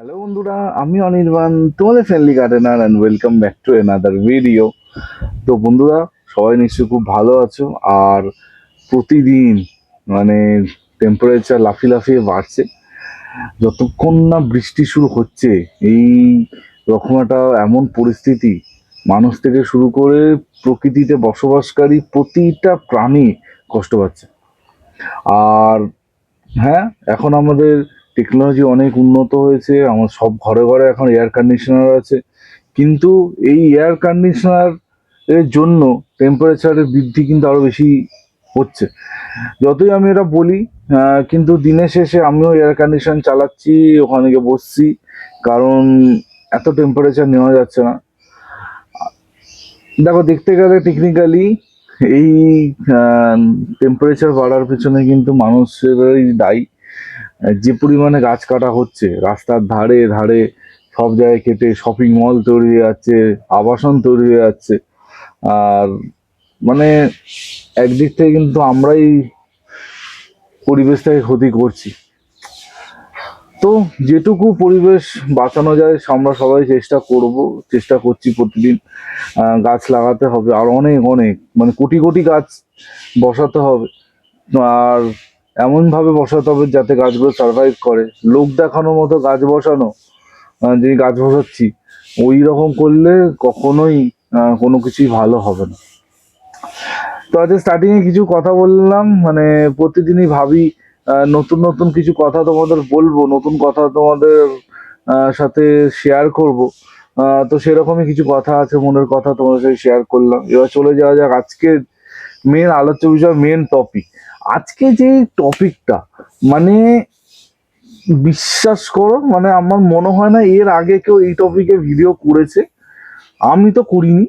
Hello বন্ধুরা, আমি অনির্বাণ, তোমাদের friendly gardener and welcome back to another video তো বন্ধুরা, সবাই নিশ্চয়ই খুব ভালো আছো আর প্রতিদিন মানে টেম্পারেচার লাফিয়ে লাফিয়ে বাড়ছে। যতক্ষণ না বৃষ্টি শুরু হচ্ছে, এই রকম একটা এমন পরিস্থিতি, মানুষ থেকে শুরু করে প্রকৃতিতে বসবাসকারী প্রতিটা প্রাণী কষ্ট পাচ্ছে। আর হ্যাঁ এখন আমাদের টেকনোলজি অনেক উন্নত হয়েছে, আমার সব ঘরে ঘরে এখন এয়ার কন্ডিশনার আছে। কিন্তু এই এয়ার কন্ডিশনার এর জন্য টেম্পারেচারের বৃদ্ধি কিন্তু আরও বেশি হচ্ছে। যতই আমি এটা বলি কিন্তু দিনের শেষে আমিও এয়ার কন্ডিশন চালাচ্ছি, ওখানে গিয়ে বসছি, কারণ এত টেম্পারেচার নেওয়া যাচ্ছে না। দেখো, দেখতে গেলে টেকনিক্যালি এই টেম্পারেচার বাড়ার পেছনে কিন্তু মানুষেরই দায়ী। যে পরিমাণে গাছ কাটা হচ্ছে, রাস্তার ধারে ধারে সব জায়গায় কেটে শপিং মল তৈরি হয়ে যাচ্ছে, আবাসন তৈরি হয়ে যাচ্ছে। আর মানে একদিক থেকে কিন্তু আমরাই পরিবেশটাকে ক্ষতি করছি। তো যেটুকু পরিবেশ বাঁচানো যায়, আমরা সবাই চেষ্টা করব, চেষ্টা করছি প্রতিদিন গাছ লাগাতে হবে, আর অনেক অনেক মানে কোটি কোটি গাছ বসাতে হবে। আর এমন ভাবে বসাতে হবে যাতে গাছগুলো সার্ভাইভ করে। লোক দেখানোর মতো গাছ বসানো যে গাছ বসাচ্ছি ওই রকম করলে কখনোই কোনো কিছুই ভালো হবে না। তো আজকে স্টার্টিং এ কিছু কথা বললাম মানে প্রতিদিনই ভাবি নতুন নতুন কিছু কথা তোমাদের বলব, নতুন কথা তোমাদের সাথে শেয়ার করব। তো সেরকমই কিছু কথা আছে, মনের কথা তোমাদের সাথে শেয়ার করলাম। এবার চলে যাওয়া যাক আজকে মেন আলোচ্য বিষয় মেন টপিক আজকে যে টপিকটা মানে বিশ্বাস করো মানে আমার মনে হয় না এর আগে কেউ এই টপিকে ভিডিও করেছে। আমি তো করিনি।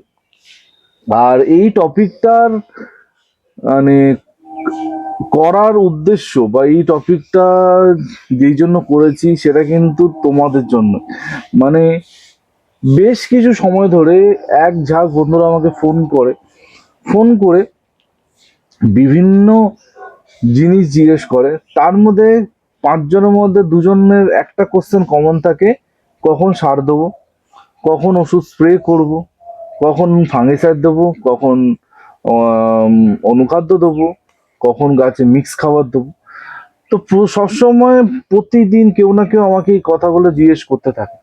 আর এই টপিকটার মানে করার উদ্দেশ্য বা এই টপিকটা যেই জন্য করেছি সেটা কিন্তু তোমাদের জন্য। মানে বেশ কিছু সময় ধরে এক ঝাঁক বন্ধুরা আমাকে ফোন করে ফোন করে বিভিন্ন জিনিস জিজ্ঞেস করে, তার মধ্যে পাঁচজনের মধ্যে দুজনের একটা কোশ্চেন কমন থাকে, কখন সার দেবো? কখন ওষুধ স্প্রে করব? কখন ফাঙ্গিসাইড দেবো? কখন অনুখাদ্য দেবো? কখন গাছে মিক্স খাবার দেবো? তো সবসময় প্রতিদিন কেউ না কেউ আমাকে এই কথাগুলো জিজ্ঞেস করতে থাকে।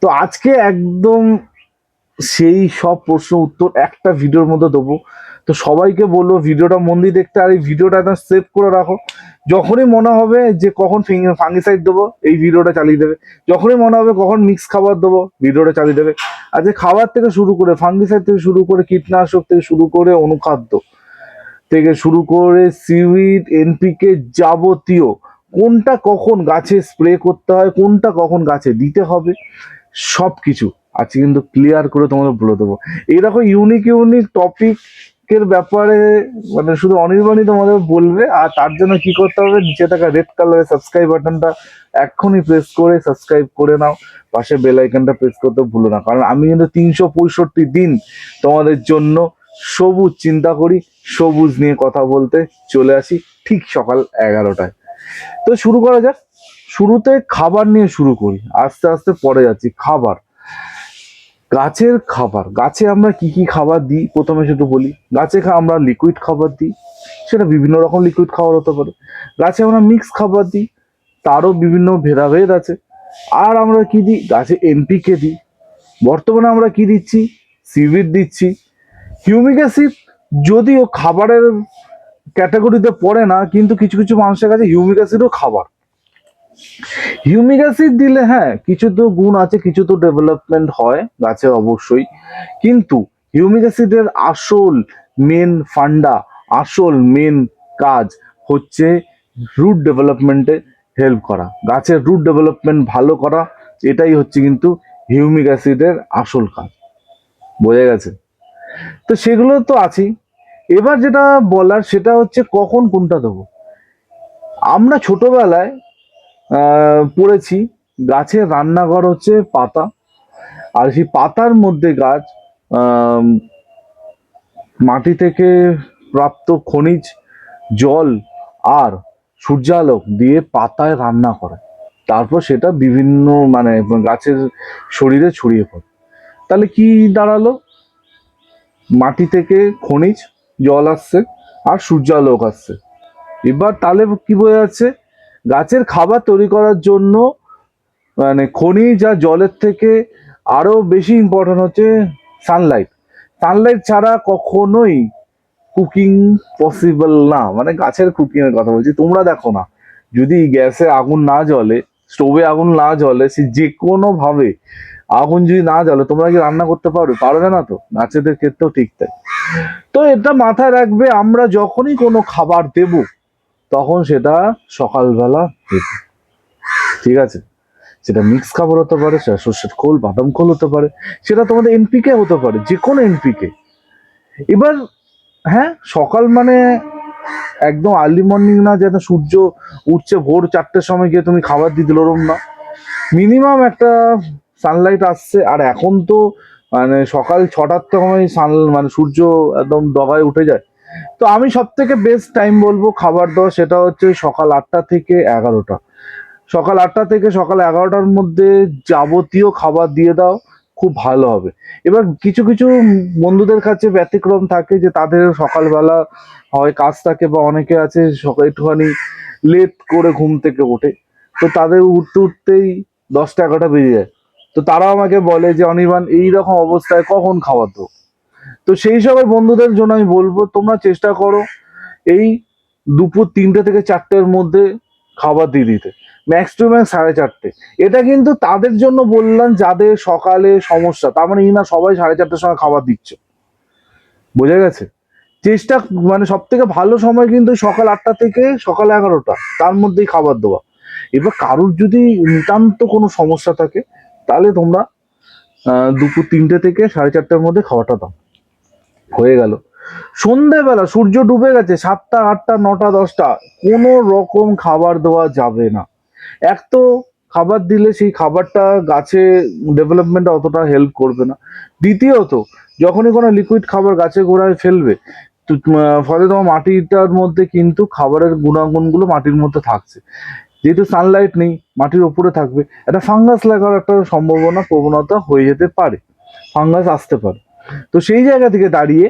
তো আজকে একদম সেই সব প্রশ্ন উত্তর একটা ভিডিওর মধ্যে দেবো। তো সবাইকে বলব ভিডিওটা মন দিয়ে দেখতে, আর এই ভিডিওটা একদম সেভ করে রাখো। যখনই মনে হবে যে কখন ফাঙ্গিসাইড দেবো, এই ভিডিওটা চালিয়ে দেবে। যখনই মনে হবে কখন মিক্স খাবার দেবো, ভিডিওটা চালিয়ে দেবে। আজকে খাবার থেকে শুরু করে ফাঙ্গিসাইড থেকে শুরু করে কীটনাশক থেকে শুরু করে অনুখাদ্য থেকে শুরু করে সিউইড এনপিকে যাবতীয়, কোনটা কখন গাছে স্প্রে করতে হয়, কোনটা কখন গাছে দিতে হবে সব কিছু আজকে কিন্তু ক্লিয়ার করে তোমাদের বলে দেবো। এইরকম ইউনিক ইউনিক টপিকের ব্যাপারে মানে শুধু অনির্বাণই তোমাদের বলবে, আর তার জন্য কি করতে হবে, নিচে থাকা রেড কালারের সাবস্ক্রাইব বাটনটা এক্ষুনি প্রেস করে সাবস্ক্রাইব করে নাও, পাশে বেল আইকনটা প্রেস করতে ভুলো না, কারণ আমি কিন্তু তিনশো পঁয়ষট্টি দিন তোমাদের জন্য সবুজ চিন্তা করি, সবুজ নিয়ে কথা বলতে চলে আসি ঠিক সকাল এগারোটায়। তো শুরু করা যাক, শুরুতে খাবার নিয়ে শুরু করি, আস্তে আস্তে পরে যাচ্ছি, খাবার। গাছের খাবার, গাছে আমরা কি কি খাবার দিই? প্রথমে শুধু বলি, গাছে আমরা লিকুইড খাবার দিই। সেটা বিভিন্ন রকম লিকুইড খাবার হতে পারে। গাছে আমরা মিক্স খাবার দিই, তারও বিভিন্ন ভেদাভেদ আছে। আর আমরা কি দিই? গাছে এনপিকে দিই। বর্তমানে আমরা কি দিচ্ছি? সিভিড দিচ্ছি। হিউমিক অ্যাসিড যদিও খাবারের ক্যাটাগরিতে পড়ে না, কিন্তু কিছু কিছু মানুষের কাছে হিউমিক অ্যাসিডও খাবার। হিউমিক অ্যাসিড দিলে হ্যাঁ কিছু তো গুণ আছে, কিছু তো ডেভেলপমেন্ট হয় গাছে অবশ্যই। কিন্তু হিউমিক অ্যাসিডের আসল মেন ফান্ডা আসল মেন কাজ হচ্ছে রুট ডেভেলপমেন্টে হেল্প করা। গাছের রুট ডেভেলপমেন্ট ভালো করা, এটাই হচ্ছে কিন্তু হিউমিক অ্যাসিডের আসল কাজ। বোঝা গেছে? তো সেগুলো তো আছেই। এবার যেটা বলার, সেটা হচ্ছে কখন কোনটা দেবো? আমরা ছোটবেলায় পড়েছি। গাছের রান্নাঘর হচ্ছে পাতা। আর সেই পাতার মধ্যে গাছ মাটি থেকে প্রাপ্ত খনিজ, জল আর সূর্যালোক দিয়ে পাতায় রান্না করে। তারপর সেটা বিভিন্ন মানে গাছের শরীরে ছড়িয়ে পড়ে। তাহলে কি দাঁড়াল? মাটি থেকে খনিজ, জল আসছে আর সূর্যালোক আসছে। এবার তাহলে কি বোঝা যাচ্ছে? গাছের খাবার তৈরি করার জন্য মানে খনিজ আর জলের থেকে আরও বেশি ইম্পর্টেন্ট হচ্ছে সানলাইট সানলাইট ছাড়া কখনোই কুকিং পসিবল না। মানে গাছের কুকিং এর কথা বলছি, তোমরা দেখো না। যদি গ্যাসে আগুন না জ্বলে স্টোভে আগুন না জ্বলে, সে যে কোনো ভাবে আগুন যদি না জ্বলে, তোমরা কি রান্না করতে পারবে পারবে না তো? গাছেদের ক্ষেত্রেও ঠিক তাই। তো এটা মাথায় রাখবে, আমরা যখনই কোনো খাবার দেব তখন সেটা সকালবেলা ঠিক আছে? সেটা মিক্স খাবার হতে পারে, সেটা সর্ষের খোল, বাদাম খোল হতে পারে, সেটা তোমাদের এনপিকে হতে পারে যে কোনো এনপিকে এবার হ্যাঁ সকাল মানে একদম আর্লি মর্নিং না, যেন সূর্য উঠছে ভোর চারটের সময় গিয়ে তুমি খাবার দিয়ে দিল ওরম না। মিনিমাম একটা সানলাইট আসছে, আর এখন তো মানে সকাল ছটার সময় সান মানে সূর্য একদম ডগায় উঠে যায়। তো আমি সব থেকে বেস্ট টাইম বলব খাবার দেওয়া সেটা হচ্ছে সকাল আটটা থেকে এগারোটা। সকাল আটটা থেকে সকাল এগারোটার মধ্যে যাবতীয় খাবার দিয়ে দাও, খুব ভালো হবে। এবার কিছু কিছু বন্ধুদের কাছে ব্যতিক্রম থাকে যে তাদের সকালবেলা হয় কাজ থাকে বা অনেকে আছে সকাল একটুখানি লেট করে ঘুম থেকে ওঠে। তো তাদের উঠতে উঠতেই দশটা এগারোটা বেজে যায়। তো তারা আমাকে বলে যে, অনির্বাণ, এইরকম অবস্থায় কখন খাবার দেবো? তো সেই সবের বন্ধুদের জন্য আমি বলব, তোমরা চেষ্টা করো এই দুপুর তিনটে থেকে চারটের মধ্যে খাবার দিয়ে দিতে ম্যাক্স টু ম্যাক্স সাড়ে চারটে। এটা কিন্তু তাদের জন্য বললাম যাদের সকালে সমস্যা, তার মানে এই না সবাই সাড়ে চারটের সময় খাবার দিচ্ছে। বোঝা গেছে? চেষ্টা মানে সব থেকে ভালো সময় কিন্তু সকাল আটটা থেকে সকাল এগারোটা, তার মধ্যেই খাবার দেওয়া। এবার কারোর যদি নিতান্ত কোনো সমস্যা থাকে, তাহলে তোমরা দুপুর তিনটে থেকে সাড়ে চারটার মধ্যে খাওয়াটা দাও। হয়ে গেল। সন্ধেবেলা সূর্য ডুবে গেছে সাতটা, আটটা, নটা, দশটা, কোনো রকম খাবার দেওয়া যাবে না। এক তো খাবার দিলে সেই খাবারটা গাছে ডেভেলপমেন্ট অতটা হেল্প করবে না। দ্বিতীয়ত, যখনই কোনো লিকুইড খাবার গাছে গোড়ায় ফেলবে ফলে তোমার মাটিটার মধ্যে কিন্তু খাবারের গুণাগুণগুলো মাটির মধ্যে থাকছে। যেহেতু সানলাইট নেই, মাটির উপরে থাকবে, একটা ফাঙ্গাস লাগার একটা সম্ভাবনা প্রবণতা হয়ে যেতে পারে। ফাঙ্গাস আসতে পারে। তো সেই জায়গা থেকে দাঁড়িয়ে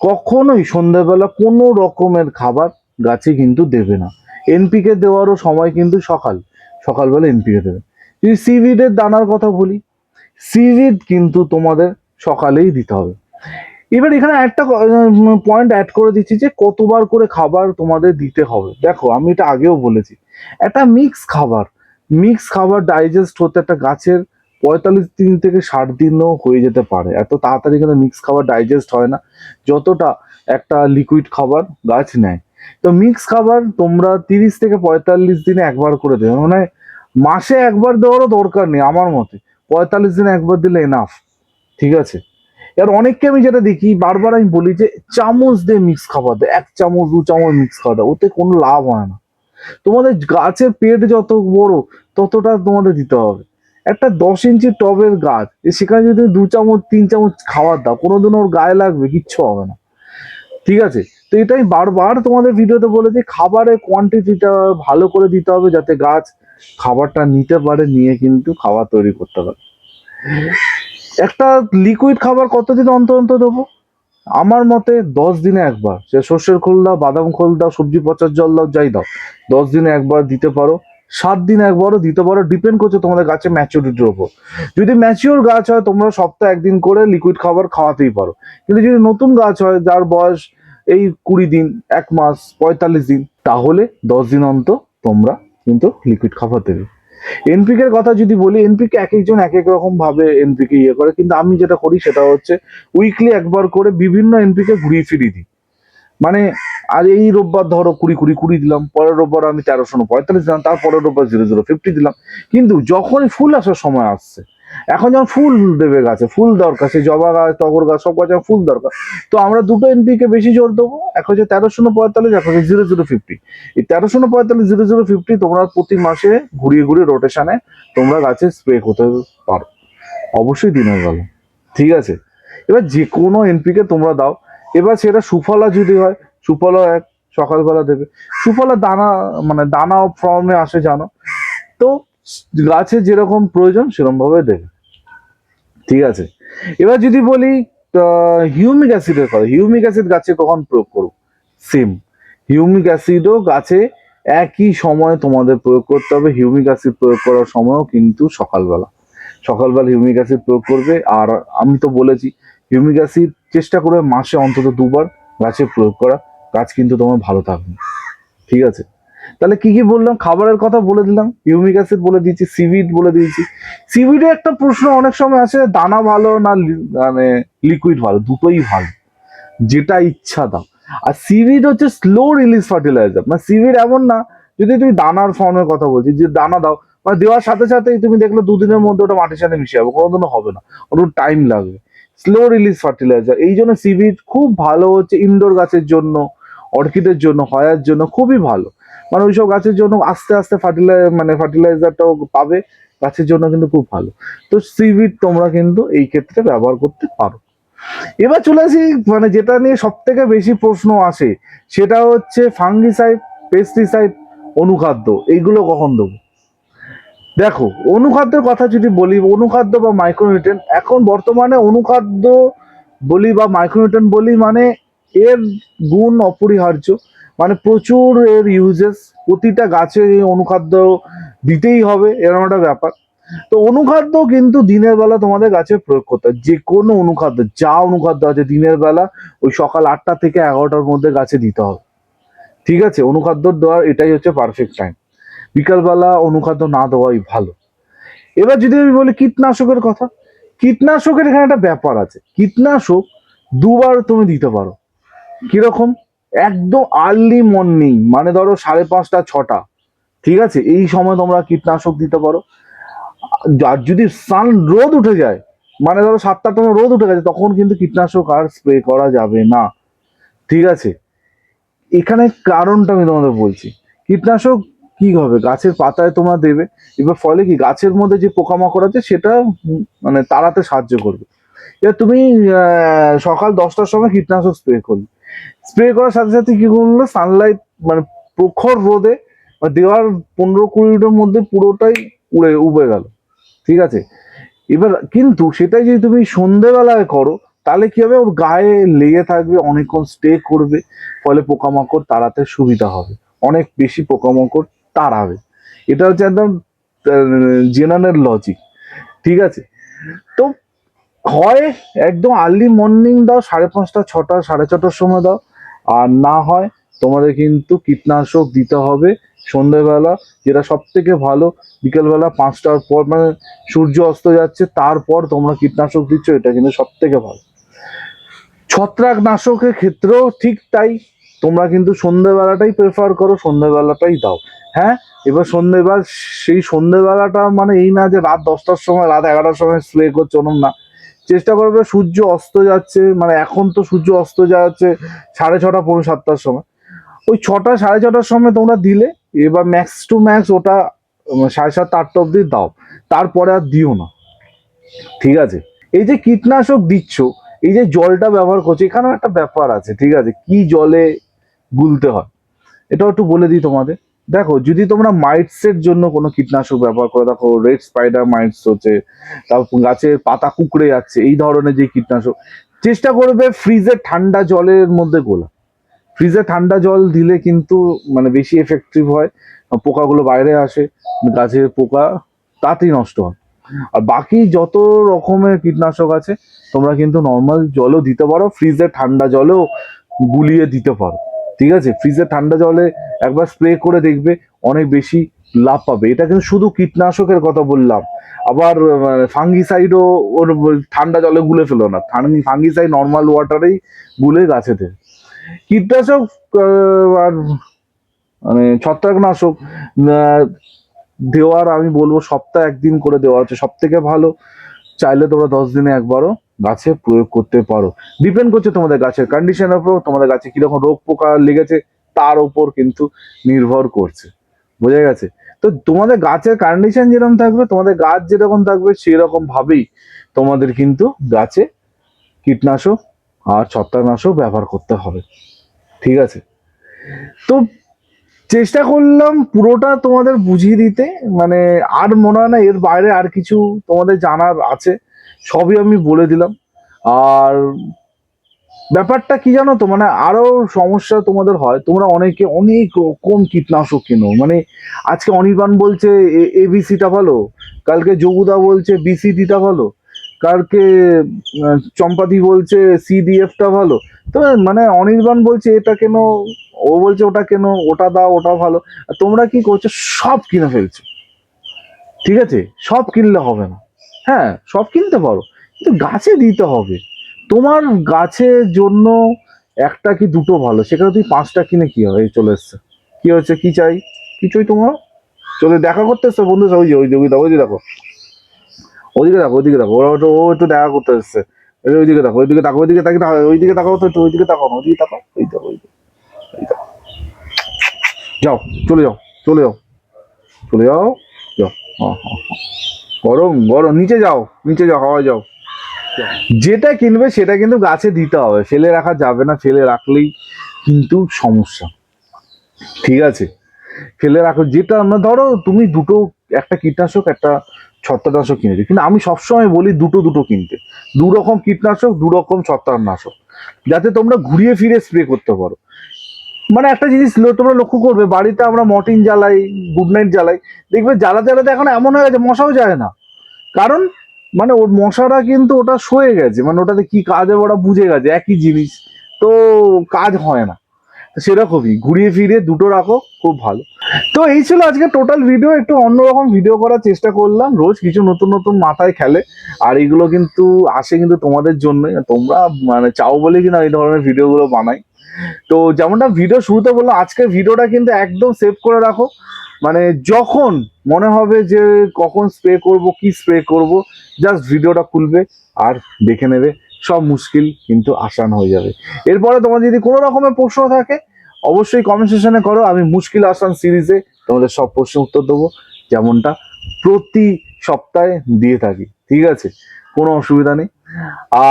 কখনোই সন্ধ্যাবেলা কোনো রকমের খাবার গাছে কিন্তু দেবে না। এনপিকে দেওয়ারও সময় কিন্তু সকাল, সকালবেলা এনপিকে দেবে। যদি সিভিডের দানার কথা বলি, সিভিড কিন্তু তোমাদের সকালেই দিতে হবে। এবার এখানে একটা পয়েন্ট অ্যাড করে দিচ্ছি যে কতবার করে খাবার তোমাদের দিতে হবে। দেখো, আমি এটা আগেও বলেছি, একটা মিক্স খাবার মিক্স খাবার ডাইজেস্ট হতে একটা গাছের পঁয়তাল্লিশ দিন থেকে ষাট দিনও হয়ে যেতে পারে। এত তাড়াতাড়ি কিন্তু মিক্স খাবার ডাইজেস্ট হয় না। যতটা একটা লিকুইড খাবার গাছ নেয়। তো মিক্স খাবার তোমরা তিরিশ থেকে পঁয়তাল্লিশ দিনে একবার করে দেবে। মানে মাসে একবার দেওয়ারও দরকার নেই আমার মতে। পঁয়তাল্লিশ দিনে একবার দিলে এনাফ ঠিক আছে? এবার অনেককে আমি যেটা দেখি, বারবার আমি বলি যে চামচ দিয়ে মিক্স খাবার দেয় এক চামচ, দু চামচ মিক্স খাবার দেয় ওতে কোনো লাভ হয় না। তোমাদের গাছের পেট যত বড়, ততটা তোমাদের দিতে হবে। একটা দশ ইঞ্চি টবের গাছ সেখানে যদি দু চামচ, তিন চামচ খাবার দাও, কোনোদিন ওর গায়ে লাগবে, কিচ্ছু হবে না। ঠিক আছে? তো এটাই বারবার তোমাদের ভিডিওতে বলেছি খাবারের কোয়ান্টিটিটা ভালো করে দিতে হবে যাতে গাছ খাবারটা নিতে পারে, নিয়ে কিন্তু খাবার তৈরি করতে পারে। একটা লিকুইড খাবার কতদিন অন্তর অন্তর দেবো? আমার মতে দশ দিনে একবার। সে সর্ষের খোল দাও, বাদাম খোল দাও, সবজি পচার জল দাও, যাই দাও, দশ দিনে একবার দিতে পারো। সাত দিনে একবারও দিতে পারো ডিপেন্ড করছে তোমাদের গাছের ম্যাচুরিটির উপর। যদি ম্যাচিওর গাছ হয়, তোমরা সপ্তাহে একদিন করে লিকুইড খাবার খাওয়াতেই পারো। কিন্তু যদি নতুন গাছ হয়, যার বয়স এই কুড়ি দিন, এক মাস, পঁয়তাল্লিশ দিন, তাহলে দশ দিন অন্তর তোমরা কিন্তু লিকুইড খাবার দেবে। এনপিকের কথা যদি বলি এনপিকে এক একজন এক এক রকম ভাবে এনপিকে ইয়ে করে। কিন্তু আমি যেটা করি, সেটা হচ্ছে উইকলি একবার করে বিভিন্ন এনপিকে ঘুরিয়ে ফিরিয়ে দিই। মানে আর এই রোববার ধরো কুড়ি কুড়ি কুড়ি দিলাম, পরের রোববার আমি তেরোশো পঁয়তাল্লিশ দিলাম, তারপরের রোববার জিরো জিরো ফিফটি দিলাম। কিন্তু যখনই ফুল আসার সময় আসছে, এখন যখন ফুল দেবে গাছে, ফুল দরকার, সে জবা গাছ, টগর গাছ, সব গাছে ফুল দরকার। তো আমরা দুটো এনপিকে বেশি জোর দেবো, এক হচ্ছে তেরোশো পঁয়তাল্লিশ, এক হচ্ছে জিরো জিরো ফিফটি এই তেরোশো পঁয়তাল্লিশ জিরো জিরো ফিফটি তোমরা প্রতি মাসে ঘুরিয়ে ঘুরিয়ে রোটেশনে তোমরা গাছে স্প্রে করতে পারো। অবশ্যই দিনের বেলা, ঠিক আছে? এবার যে কোনো এনপিকে তোমরা দাও এবার সেটা সুফলা যদি হয়, সুফলা এক সকালবেলা দেবে। সুফলা দানা মানে দানা ফর্মে আসে জানো? তো গাছে যেরকম প্রয়োজন সেরকম ভাবে দেবে। ঠিক আছে? এবার যদি বলি হিউমিক অ্যাসিডের কথা। হিউমিক অ্যাসিড গাছে কখন প্রয়োগ করব? সেম হিউমিক অ্যাসিডও গাছে একই সময় তোমাদের প্রয়োগ করতে হবে। হিউমিক অ্যাসিড প্রয়োগ করার সময়ও কিন্তু সকালবেলা। সকালবেলা হিউমিক অ্যাসিড প্রয়োগ করবে। আর আমি তো বলেছি হিউমিক অ্যাসিড চেষ্টা করবে মাসে অন্তত দুবার গাছে প্রয়োগ করা। গাছ কিন্তু তোমার ভালো থাকবে। ঠিক আছে? তাহলে কি কি বললাম? খাবারের কথা বলে দিলাম। ইউমিক অ্যাসিড বলে দিয়েছি, সিভিড বলে দিয়েছি। সিভিডে একটা প্রশ্ন অনেক সময় আসে, দানা ভালো না মানে লিকুইড ভালো? দুটোই ভালো। যেটা ইচ্ছা দাও। আর সিভিড হচ্ছে স্লো রিলিজ ফার্টিলাইজার মানে সিভিড এমন না, যদি তুমি দানার ফর্মের কথা বলছি, যে দানা দাও মানে দেওয়ার সাথে সাথেই তুমি দেখলে দুদিনের মধ্যে ওটা মাটির সাথে মিশে যাবে, কোনোদিনও হবে না। ওটা টাইম লাগবে। স্লো রিলিজ ফার্টিলাইজার এই জন্য সিভিড খুব ভালো হচ্ছে ইনডোর গাছের জন্য, অর্কিডের জন্য, হয়ার জন্য, খুবই ভালো। মানে ওইসব গাছের জন্য আস্তে আস্তে ফার্টিলাই মানে ফার্টিলাইজারটাও পাবে, গাছের জন্য কিন্তু খুব ভালো। তো সিভিড তোমরা কিন্তু এই ক্ষেত্রে ব্যবহার করতে পারো। এবার চলে আসি মানে যেটা নিয়ে সব থেকে বেশি প্রশ্ন আসে, সেটা হচ্ছে ফাঙ্গিসাইড পেস্টিসাইড অনুখাদ্য, এইগুলো কখন দেবো? দেখো, অনুখাদ্যের কথা যদি বলি, অনুখাদ্য বা মাইক্রোনিউট্রেন এখন বর্তমানে অনুখাদ্য বলি বা মাইক্রোনিউট্রেন বলি মানে এর গুণ অপরিহার্য। মানে প্রচুর এর ইউজেস প্রতিটা গাছে অনুখাদ্য দিতেই হবে এরকম একটা ব্যাপার। তো অনুখাদ্য কিন্তু দিনের বেলা তোমাদের গাছে প্রয়োগ করতে হয়। যে কোনো অনুখাদ্য, যা অনুখাদ্য আছে দিনের বেলা, ওই সকাল আটটা থেকে এগারোটার মধ্যে গাছে দিতে হবে। ঠিক আছে? অনুখাদ্য দেওয়ার এটাই হচ্ছে পারফেক্ট টাইম বিকালবেলা অনুখাদ্য না দেওয়াই ভালো। এবার যদি আমি বলি কীটনাশকের কথা, কীটনাশকের এখানে একটা ব্যাপার আছে। কীটনাশক দুবার তুমি দিতে পারো। কীরকম? একদম আর্লি মর্নিং মানে ধরো সাড়ে পাঁচটা, ছটা। ঠিক আছে? এই সময় তোমরা কীটনাশক দিতে পারো। আর যদি সান রোদ উঠে যায় মানে ধরো সাতটার সময় রোদ উঠে গেছে, তখন কিন্তু কীটনাশক আর স্প্রে করা যাবে না। ঠিক আছে? এখানে কারণটা আমি তোমাদের বলছি। কীটনাশক কি হবে, গাছের পাতায় তোমরা দেবে। এবার ফলে কি, গাছের মধ্যে যে পোকামাকড় আছে, সেটা মানে তাড়াতে সাহায্য করবে। এবার তুমি সকাল দশটার সময় কীটনাশক স্প্রে করলে স্প্রে করার সাথে সাথে কি করল সানলাইট মানে প্রখর রোদে দেওয়ার পনেরো কুড়ি মিনিটের মধ্যে পুরোটাই উড়ে, উবে গেল। ঠিক আছে? এবার কিন্তু সেটাই যদি তুমি সন্ধেবেলায় করো, তাহলে কি হবে, ওর গায়ে লেগে থাকবে, অনেকক্ষণ স্টে করবে, ফলে পোকামাকড় তাড়াতে সুবিধা হবে। অনেক বেশি পোকামাকড় তাড়াবে। এটা হচ্ছে একদম জেনারেল লজিক ঠিক আছে? তো হয় একদম আর্লি মর্নিং দাও, সাড়ে পাঁচটা, ছটা, সাড়ে ছটার সময় দাও। আর না হয় তোমাদের কিন্তু কীটনাশক দিতে হবে সন্ধ্যেবেলা যেটা সব থেকে ভালো। বিকেলবেলা পাঁচটার পর মানে সূর্য অস্ত যাচ্ছে, তারপর তোমরা কীটনাশক দিচ্ছ, এটা কিন্তু সব থেকে ভালো। ছত্রাকনাশকের ক্ষেত্রেও ঠিক তাই। তোমরা কিন্তু সন্ধ্যেবেলাটাই প্রেফার করো সন্ধ্যেবেলাটাই দাও। হ্যাঁ? এবার সন্ধ্যেবেলা সেই সন্ধ্যেবেলাটা মানে এই না যে রাত দশটার সময়, রাত এগারোটার সময় স্প্রে করছ, ওরম না। চেষ্টা করবে সূর্য অস্ত যাচ্ছে মানে এখন তো সূর্য অস্ত যাচ্ছে সাড়ে ছটা, পৌনে সাতটার সময়। ওই ছটা, সাড়ে ছটার সময় তোমরা দিলে, এবার ম্যাক্স টু ম্যাক্স ওটা সাড়ে সাতটা, আটটা অব্দি দাও। তারপরে আর দিও না। ঠিক আছে? এই যে কীটনাশক দিচ্ছ, এই যে জলটা ব্যবহার করছ, এখানেও একটা ব্যাপার আছে, ঠিক আছে? কি জলে গুলতে হয়। এটাও একটু বলে দিই তোমাদের। দেখো, যদি তোমরা মাইটসের জন্য কোনো কীটনাশক ব্যবহার করো, দেখো রেড স্পাইডার মাইটস হচ্ছে, তারপর গাছের পাতা কুকড়ে যাচ্ছে, এই ধরনের যে কীটনাশক, চেষ্টা করবে ফ্রিজে ঠান্ডা জলের মধ্যে গোলা। ফ্রিজে ঠান্ডা জল দিলে কিন্তু মানে বেশি এফেক্টিভ হয় পোকাগুলো বাইরে আসে, গাছের পোকা তাতেই নষ্ট হয়। আর বাকি যত রকমের কীটনাশক আছে, তোমরা কিন্তু নর্মাল জলও দিতে পারো ফ্রিজে ঠান্ডা জলও গুলিয়ে দিতে পারো। ঠিক আছে? ফ্রিজে ঠান্ডা জলে একবার স্প্রে করে দেখবে অনেক বেশি লাভ পাবে। এটা কিন্তু শুধু কীটনাশকের কথা বললাম। আবার ফাঙ্গিসাইডও ওর ঠান্ডা জলে গুলে ফেলো না। ফাঙ্গিসাইড নর্মাল ওয়াটারেই গুলে গাছে দেবে কীটনাশক আর মানে ছত্রাকনাশক দেওয়ার আমি বলব সপ্তাহে একদিন করে দেওয়া হচ্ছে। সব থেকে ভালো, চাইলে তোমরা দশ দিনে একবারও গাছে প্রয়োগ করতে পারো। ডিপেন্ড করছে তোমাদের গাছের কন্ডিশনের উপর, তোমাদের গাছে কীরকম রোগ পোকা লেগেছে, তার উপর কিন্তু নির্ভর করছে। বোঝা গেছে? তো তোমাদের গাছের কন্ডিশন যেরকম থাকবে, তোমাদের গাছ যেরকম থাকবে, সেরকম ভাবেই তোমাদের কিন্তু গাছে কীটনাশক আর ছত্রাকনাশক ব্যবহার করতে হবে। ঠিক আছে? তো চেষ্টা করলাম পুরোটা তোমাদের বুঝিয়ে দিতে। মানে আর মনে হয় না, এর বাইরে আর কিছু তোমাদের জানার আছে। সবই আমি বলে দিলাম। আর ব্যাপারটা কি জানো তো? মানে আরও সমস্যা তোমাদের হয়। তোমরা অনেকে অনেক কম কীটনাশক কেনো। মানে আজকে অনির্বাণ বলছে এবিসিটা ভালো। কালকে যোগুদা বলছে বিসিডিটা ভালো। কালকে চম্পাদি বলছে সিডিএফটা ভালো। তো মানে অনির্বাণ বলছে এটা কেন? ও বলছে ওটা কেন? ওটা দাও, ওটা ভালো। তোমরা কি করছ? সব কিনে ফেলছো। ঠিক আছে? সব কিনলে হবে না। হ্যাঁ সব কিনতে পারো। কিন্তু গাছে দিতে হবে। তোমার গাছের জন্য একটা কি দুটো ভালো, সেখানে তুই পাঁচটা কিনে কি হয়? চলে এসছে। কি হচ্ছে কি চাই? কি চাই তোমার? চলে দেখা করতে এসছে বন্ধু ওই যে, ওই ওই যে দেখো। ওইদিকে দেখো ওইদিকে দেখো, ওরা ও একটু দেখা করতে এসছে। ওইদিকে দেখো ওইদিকে দেখো, ওইদিকে তাকাও ওইদিকে তাকাও তো একটু, ওইদিকে তাকাও না, ওইদিকে তাকাও ওই দেখো ওই যাও, চলে যাও চলে যাও চলে যাও যাও হ্যাঁ হ্যাঁ হ্যাঁ। গরম গরম, নিচে যাও নিচে যাও হাওয়া যাও। যেটা কিনবে সেটা কিন্তু গাছে দিতে হবে, ফেলে রাখা যাবে না, ফেলে রাখলেই কিন্তু সমস্যা। ঠিক আছে? ফেলে রাখো, যেটা আমরা, ধরো তুমি দুটো, একটা কীটনাশক, একটা ছত্রাকনাশক কিনেছো। কিন্তু আমি সবসময় বলি দুটো দুটো কিনতে। দু রকম কীটনাশক দু রকম ছত্রাকনাশক। যাতে তোমরা ঘুরিয়ে ফিরে স্প্রে করতে পারো। মানে একটা জিনিস তোমরা লক্ষ্য করবে, বাড়িতে আমরা মর্টিন জ্বালাই গুড নাইট জ্বালাই। দেখবে জ্বালাতে জ্বালাতে এখন এমন হয়ে গেছে, মশাও যায় না। কারণ মানে ওর মশারা কিন্তু ওটা সয়ে গেছে মানে ওটাতে কি কাজ হবে ওরা বুঝে গেছে, একই জিনিস। তো কাজ হয় না। সেরকমই, ঘুরিয়ে ফিরিয়ে দুটো রাখো, খুব ভালো। তো এই ছিল আজকে টোটাল ভিডিও একটু অন্যরকম ভিডিও করার চেষ্টা করলাম। রোজ কিছু নতুন নতুন মাথায় খেলে, আর এইগুলো কিন্তু আসে কিন্তু তোমাদের জন্যই। তোমরা মানে চাও বলে কিনা এই ধরনের ভিডিওগুলো বানাই। তো যেমনটা ভিডিও শুরুতে বললাম, আজকের ভিডিওটা কিন্তু একদম সেভ করে রাখো। মানে যখন মনে হবে যে কখন স্প্রে করব, কি স্প্রে করব জাস্ট ভিডিওটা খুলবে আর দেখে নেবে, সব মুশকিল কিন্তু আসান হয়ে যাবে। এরপরে তোমার যদি কোনো রকমের প্রশ্ন থাকে, অবশ্যই কমেন্ট সেকশনে করো, আমি মুশকিল আসান সিরিজে তোমাদের সব প্রশ্ন উত্তর দেবো, যেমনটা প্রতি সপ্তাহে দিয়ে থাকি, ঠিক আছে? কোনো অসুবিধা নেই।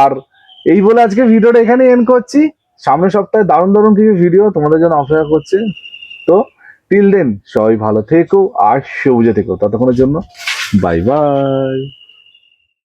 আর এই বলে আজকে ভিডিওটা এখানে এন্ড করছি। সামনের সপ্তাহে দারুণ দারুণ কিছু ভিডিও তোমাদের জন্য অপেক্ষা করছে। তো টিল দেন সবাই ভালো থেকো আর সবুজে থেকো। ততক্ষণের জন্য বাই বাই